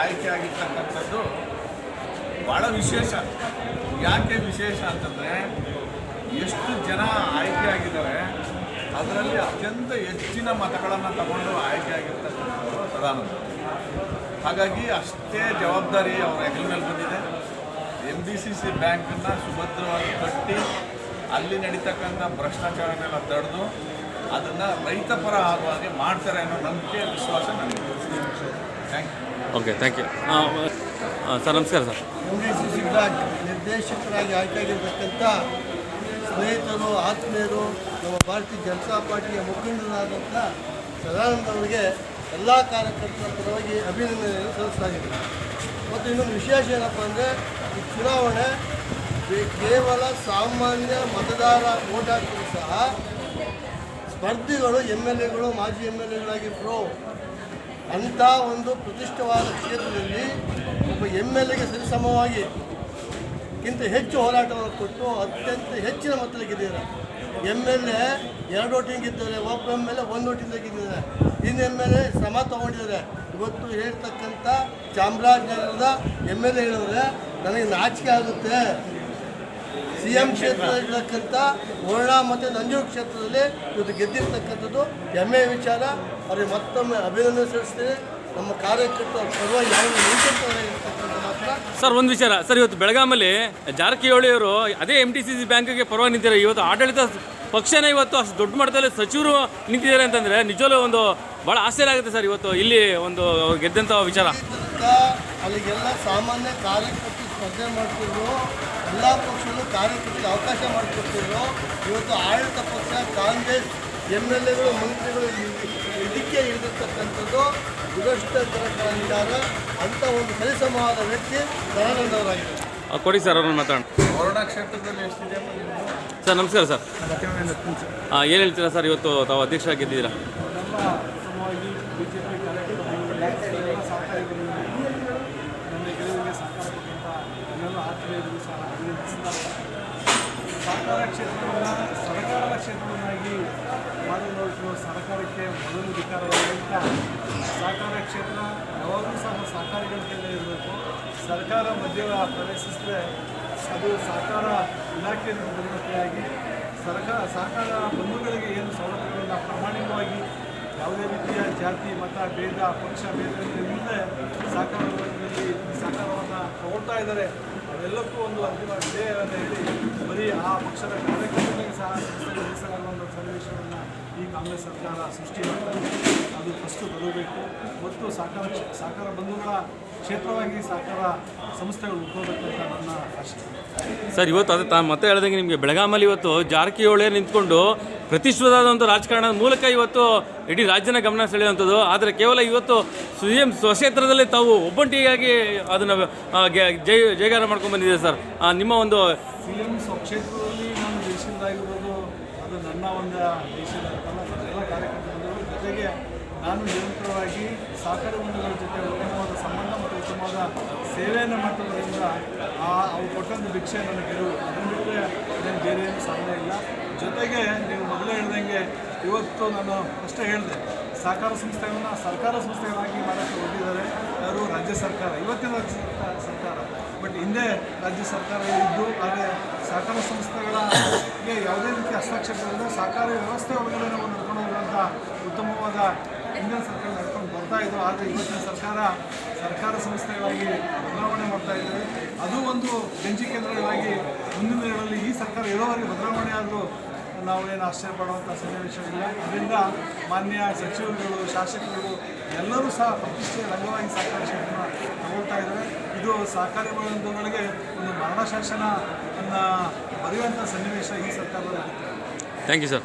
ಆಯ್ಕೆ ಆಗಿರ್ತಕ್ಕಂಥದ್ದು ಭಾಳ ವಿಶೇಷ. ಯಾಕೆ ವಿಶೇಷ ಅಂತಂದರೆ ಎಷ್ಟು ಜನ ಆಯ್ಕೆ ಆಗಿದ್ದಾರೆ, ಅದರಲ್ಲಿ ಅತ್ಯಂತ ಹೆಚ್ಚಿನ ಮತಗಳನ್ನು ತಗೊಂಡು ಆಯ್ಕೆ ಆಗಿರ್ತಕ್ಕಂಥ ಹಾಗಾಗಿ ಅಷ್ಟೇ ಜವಾಬ್ದಾರಿ ಅವರ ಹೆಗಲ ಮೇಲೆ ಬಂದಿದೆ. ಎಂ ಬಿ ಸಿ ಸಿ ಬ್ಯಾಂಕನ್ನು ಸುಭದ್ರವಾಗಿ ಕಟ್ಟಿ ಅಲ್ಲಿ ನಡೀತಕ್ಕಂಥ ಭ್ರಷ್ಟಾಚಾರನೆಲ್ಲ ತಡೆದು ಅದನ್ನು ರೈತಪರ ಆಗುವ ಹಾಗೆ ಮಾಡ್ತಾರೆ ಅನ್ನೋ ನಂಬಿಕೆ, ವಿಶ್ವಾಸ ನನಗೆ thank you okay thank you sir ನಮಸ್ಕಾರ ಸರ್ ಸಿ ಬ್ಯಾಂಕ್ ನಿರ್ದೇಶಕರಾಗಿ ಆಯ್ಕೆಯಾಗಿರ್ತಕ್ಕಂಥ ಸ್ನೇಹಿತರು, ಆತ್ಮೀಯರು, ನಮ್ಮ ಭಾರತೀಯ ಜನತಾ ಪಾರ್ಟಿಯ ಮುಖಂಡರಾದಂಥ ಸದಾನಂದ ಅವರಿಗೆ ಎಲ್ಲ ಕಾರ್ಯಕರ್ತರ ಪರವಾಗಿ ಅಭಿನಂದನೆಯನ್ನು ಸಲ್ಲಿಸಲಾಗಿದೆ. ಮತ್ತು ಇನ್ನೊಂದು ವಿಶೇಷ ಏನಪ್ಪ ಅಂದರೆ, ಈ ಚುನಾವಣೆ ಕೇವಲ ಸಾಮಾನ್ಯ ಮತದಾರ ಓಟ್ ಸಹ ಸ್ಪರ್ಧಿಗಳು ಎಂ ಎಲ್ ಎಗಳು, ಮಾಜಿ ಎಂ ಎಲ್ ಎಗಳಾಗಿದ್ದರು ಅಂಥ ಒಂದು ಪ್ರತಿಷ್ಠವಾದ ಕ್ಷೇತ್ರದಲ್ಲಿ ಒಬ್ಬ ಎಂ ಎಲ್ ಎಗೆ ಸರಿಸಮವಾಗಿ ಗಿಂತ ಹೆಚ್ಚು ಹೋರಾಟವನ್ನು ಕೊಟ್ಟು ಅತ್ಯಂತ ಹೆಚ್ಚಿನ ಮತದಲ್ಲಿ ಗೆದ್ದಿದ್ದಾರೆ. ಎಂ ಎಲ್ ಎ ಎರಡು ಓಟಿಂಗ್ ಗೆದ್ದಿದ್ದಾರೆ ಒಬ್ಬ ಎಂ ಎಲ್ ಎ ಒಂದು ಓಟಿಂದ ಗೆದ್ದಿದ್ದಾರೆ. ಇನ್ನು ಎಂ ಎಲ್ ಎ ಶ್ರಮ ತೊಗೊಂಡಿದ್ದಾರೆ. ಇವತ್ತು ಹೇಳ್ತಕ್ಕಂಥ ಚಾಮರಾಜನಗರದ ಎಂ ಎಲ್ ಎ ಹೇಳಿದ್ರೆ, ನನಗೆ ನಾಚಿಕೆ ಆಗುತ್ತೆ. ಸಿ ಎಂ ಕ್ಷೇತ್ರದಲ್ಲಿರ್ತಕ್ಕಂಥ ವರ್ಣ ಮತ್ತು ನಂಜೂರು ಕ್ಷೇತ್ರದಲ್ಲಿ ಇವತ್ತು ಗೆದ್ದಿರ್ತಕ್ಕಂಥದ್ದು ಹೆಮ್ಮೆ ವಿಚಾರ. ಅವರಿಗೆ ಮತ್ತೊಮ್ಮೆ ಅಭಿನಂದನೆ ಸಲ್ಲಿಸ್ತೇನೆ. ನಮ್ಮ ಕಾರ್ಯಕರ್ತರ ಪರವಾಗಿ ಯಾವ ಸರ್, ಒಂದು ವಿಚಾರ. ಸರ್, ಇವತ್ತು ಬೆಳಗಾಮಲ್ಲಿ ಜಾರಕಿಹೊಳಿ ಅವರು ಅದೇ ಎಂ ಟಿ ಸಿ ಸಿ ಬ್ಯಾಂಕಿಗೆ ಪರವಾಗಿ ನಿಂತಿದ್ದಾರೆ. ಇವತ್ತು ಆಡಳಿತ ಪಕ್ಷನೇ ಇವತ್ತು ಅಷ್ಟು ದೊಡ್ಡ ಮಟ್ಟದಲ್ಲಿ ಸಚಿವರು ನಿಂತಿದ್ದಾರೆ ಅಂತಂದರೆ ನಿಜವಲ್ಲೂ ಒಂದು ಭಾಳ ಆಶ್ಚರ್ಯ ಆಗುತ್ತೆ ಸರ್, ಇವತ್ತು ಇಲ್ಲಿ ಒಂದು ಗೆದ್ದಂಥ ವಿಚಾರ. ಅಲ್ಲಿಗೆಲ್ಲ ಸಾಮಾನ್ಯ ಕಾರ್ಯಕರ್ತರು ಸ್ಪರ್ಧೆ ಮಾಡ್ತಿದ್ರು. ಎಲ್ಲ ಪಕ್ಷಗಳು ಕಾರ್ಯಕರ್ತರಿಗೆ ಅವಕಾಶ ಮಾಡಿಕೊಡ್ತಿದ್ರು ಇವತ್ತು ಆಡಳಿತ ಪಕ್ಷ ಕಾಂಗ್ರೆಸ್ ಎಂ ಎಲ್ ಎಗಳು ಮಂತ್ರಿಗಳು ಇದಕ್ಕೆ ಇಳಿದಿರ್ತಕ್ಕಂಥದ್ದು ದುರಷ್ಟಕರಗಳಿದ್ದಾರೆ ಅಂತ ಒಂದು ಸರಿಸಮವಾದ ವ್ಯಕ್ತಿ ದಯಾನಂದ ಅವರಾಗಿದ್ದಾರೆ. ಆ, ಕೊಡಿ ಸರ್ ಅವ್ರನ್ನ ಮಾತಾಡೋಣ. ಕೊರೋನಾ ಕ್ಷೇತ್ರದಲ್ಲಿ ಎಷ್ಟಿದೆ ಸರ್ ನಮಸ್ಕಾರ ಸರ್. ಏನು ಹೇಳ್ತೀರಾ ಸರ್ ಇವತ್ತು ತಾವು ಅಧ್ಯಕ್ಷರಾಗಿದ್ದೀರಾ? ನಮ್ಮ ಉತ್ತಮವಾಗಿ ಬಿ ಜೆ ಪಿ ಕಾರ್ಯಕ್ರಮಗಳಿಗೆ ಎಲ್ಲ ಸಹಕಾರಿಗಳು ನನ್ನ ಗೆಲುವಿಗೆ ಸಹಕಾರ ಕೊಟ್ಟಂಥ ಎಲ್ಲರೂ ಆತ್ಮೀಯರಿಗೂ ಸಹ ಅಭಿನಂದಿಸ್ತಾ ಸಹಕಾರ ಕ್ಷೇತ್ರವನ್ನು ಸರ್ಕಾರದ ಕ್ಷೇತ್ರವನ್ನಾಗಿ ಮಾಡಲು ಸರ್ಕಾರಕ್ಕೆ ಮೊದಲು ಅಧಿಕಾರವಾಗಿಂತ ಸಹಕಾರ ಕ್ಷೇತ್ರ ಯಾವಾಗಲೂ ಸಹ ಸಹಕಾರಿಗಳ ಇರಬೇಕು ಸರ್ಕಾರ ಮಧ್ಯ ಪ್ರವೇಶಿಸಿದ್ರೆ ಅದು ಸಹಕಾರ ಇಲಾಖೆಯನ್ನು ಪರಿವರ್ತನೆಯಾಗಿ ಸರ್ಕಾರ ಸಹಕಾರ ಬಂಧುಗಳಿಗೆ ಏನು ಸೌಲಭ್ಯಗಳನ್ನು ಪ್ರಾಮಾಣಿಕವಾಗಿ ಯಾವುದೇ ರೀತಿಯ ಜಾತಿ, ಮತ, ಭೇದ, ಪಕ್ಷ ಭೇದ ಮುಂದೆ ಸಹಕಾರದಲ್ಲಿ ಸಹಕಾರವನ್ನು ತಗೊಳ್ತಾ ಇದ್ದಾರೆ. ಅದೆಲ್ಲಕ್ಕೂ ಒಂದು ಅಂತಿಮ ಅಂತ ಹೇಳಿ ಬರೀ ಆ ಪಕ್ಷದ ಕಾರ್ಯಕರ್ತರಿಗೆ ಸಹ ಈ ಕಾಂಗ್ರೆಸ್ ಸರ್ಕಾರ ಸೃಷ್ಟಿ ಮಾಡ್ತಾ ಇದೆ. ಅದು ಫಸ್ಟು ಬರಬೇಕು. ಮತ್ತು ಸಹಕಾರ ಸಹಕಾರ ಬಂಧುಗಳ ಕ್ಷೇತ್ರವಾಗಿ ಸಹಕಾರ ಸಂಸ್ಥೆಗಳು ಉಳ್ಕೋಬೇಕು ಅಂತ ನನ್ನ ಆಶಯ ಸರ್ ಇವತ್ತು ಅದೇ ತಾ ಮತ್ತೆ ಹೇಳ್ದಂಗೆ ನಿಮಗೆ ಬೆಳಗಾಮಲ್ಲಿ ಇವತ್ತು ಜಾರಕಿಹೊಳಿ ನಿಂತ್ಕೊಂಡು ಪ್ರತಿಷ್ಠಿತವಾದಂಥ ರಾಜಕಾರಣದ ಮೂಲಕ ಇವತ್ತು ಇಡೀ ರಾಜ್ಯನ ಗಮನ ಸೆಳೆಯುವಂಥದ್ದು. ಆದರೆ ಕೇವಲ ಇವತ್ತು ಸ್ವಯಂ ಸ್ವಕ್ಷೇತ್ರದಲ್ಲಿ ತಾವು ಒಬ್ಬಂಟಿಯಾಗಿ ಅದನ್ನು ಜೈ ಜಯಗಾರ ಮಾಡ್ಕೊಂಡು ಬಂದಿದೆ ಸರ್? ನಿಮ್ಮ ಒಂದು ಸಿ ಎಂ ಸ್ವಕ್ಷೇತ್ರದಲ್ಲಿ ನಾನು ಜಯಿಸಿದ್ದಾಗಿರ್ಬೋದು ಅದು ನನ್ನ ಒಂದು ದೇಶದ ಎಲ್ಲ ಕಾರ್ಯಕರ್ತರು ಜೊತೆಗೆ ನಾನು ನಿರಂತರವಾಗಿ ಸಹಕಾರ ಬಂಧುಗಳ ಜೊತೆ ಉತ್ತಮವಾದ ಸಂಬಂಧ ಮತ್ತು ಉತ್ತಮವಾದ ಸೇವೆಯನ್ನು ಮಾಡಿರೋದ್ರಿಂದ ಆ ಅವು ಕೊಟ್ಟಂಥ ಭಿಕ್ಷೆ ನನಗೆ ಗೆಲುವು. ಅದನ್ನು ಬಿಟ್ಟರೆ ನಾನು ಬೇರೆ ಏನು ಸಾಧ್ಯ ಇಲ್ಲ. ಜೊತೆಗೆ ನೀವು ಮೊದಲೇ ಹೇಳ್ದಂಗೆ ಇವತ್ತು ನಾನು ಅಷ್ಟೇ ಹೇಳಿದೆ, ಸಹಕಾರ ಸಂಸ್ಥೆಗಳನ್ನ ಸರ್ಕಾರ ಸಂಸ್ಥೆಗಳಾಗಿ ಮಾಡೋಕ್ಕೆ ಹೋಗಿದ್ದಾರೆ. ಯಾರು ರಾಜ್ಯ ಸರ್ಕಾರ, ಇವತ್ತಿನ ಸರ್ಕಾರ- ಬಟ್ ಹಿಂದೆ ರಾಜ್ಯ ಸರ್ಕಾರ ಇದ್ದು, ಆದರೆ ಸಹಕಾರ ಯಾವುದೇ ರೀತಿ ಹಸ್ತಕ್ಷೇಪವಿಲ್ಲದೆ ಸಹಕಾರ ವ್ಯವಸ್ಥೆ ಒಳಗಡೆ ನಾವು ನಡ್ಕೊಂಡು ಹೋಗುವಂಥ ಉತ್ತಮವಾದ ಹಿಂದಿನ ಸರ್ಕಾರ ನಡ್ಕೊಂಡು ಬರ್ತಾ ಇದ್ರು ಆದರೆ ಇವತ್ತಿನ ಸರ್ಕಾರ ಸರ್ಕಾರ ಸಂಸ್ಥೆಗಳಾಗಿ ಬದಲಾವಣೆ ಮಾಡ್ತಾ ಇದ್ದಾರೆ. ಅದು ಒಂದು ಗಂಜಿ ಕೇಂದ್ರಗಳಾಗಿ ಮುಂದಿನ ದಿನಗಳಲ್ಲಿ ಈ ಸರ್ಕಾರ ಇರೋವರೆಗೆ ಬದಲಾವಣೆ ಆದರೂ ನಾವು ಏನು ಆಶ್ಚರ್ಯ ಪಡುವಂಥ ಸನ್ನಿವೇಶವಿಲ್ಲ ಅದರಿಂದ ಮಾನ್ಯ ಸಚಿವರುಗಳು ಶಾಸಕರು ಎಲ್ಲರೂ ಸಹ ಪ್ರತಿಷ್ಠೆಯ ರಂಗವಾಗಿ ಸಹಕಾರ ತಗೊಳ್ತಾ ಇದ್ದಾರೆ. ಇದು ಸಹಕಾರಿ ಬಂಧುಗಳಿಗೆ ಒಂದು ಮರಣ ಶಾಸನ ಬರೆಯುವಂಥ ಸನ್ನಿವೇಶ ಈ ಸರ್ಕಾರದಲ್ಲಿ ಥ್ಯಾಂಕ್ ಯು ಸರ್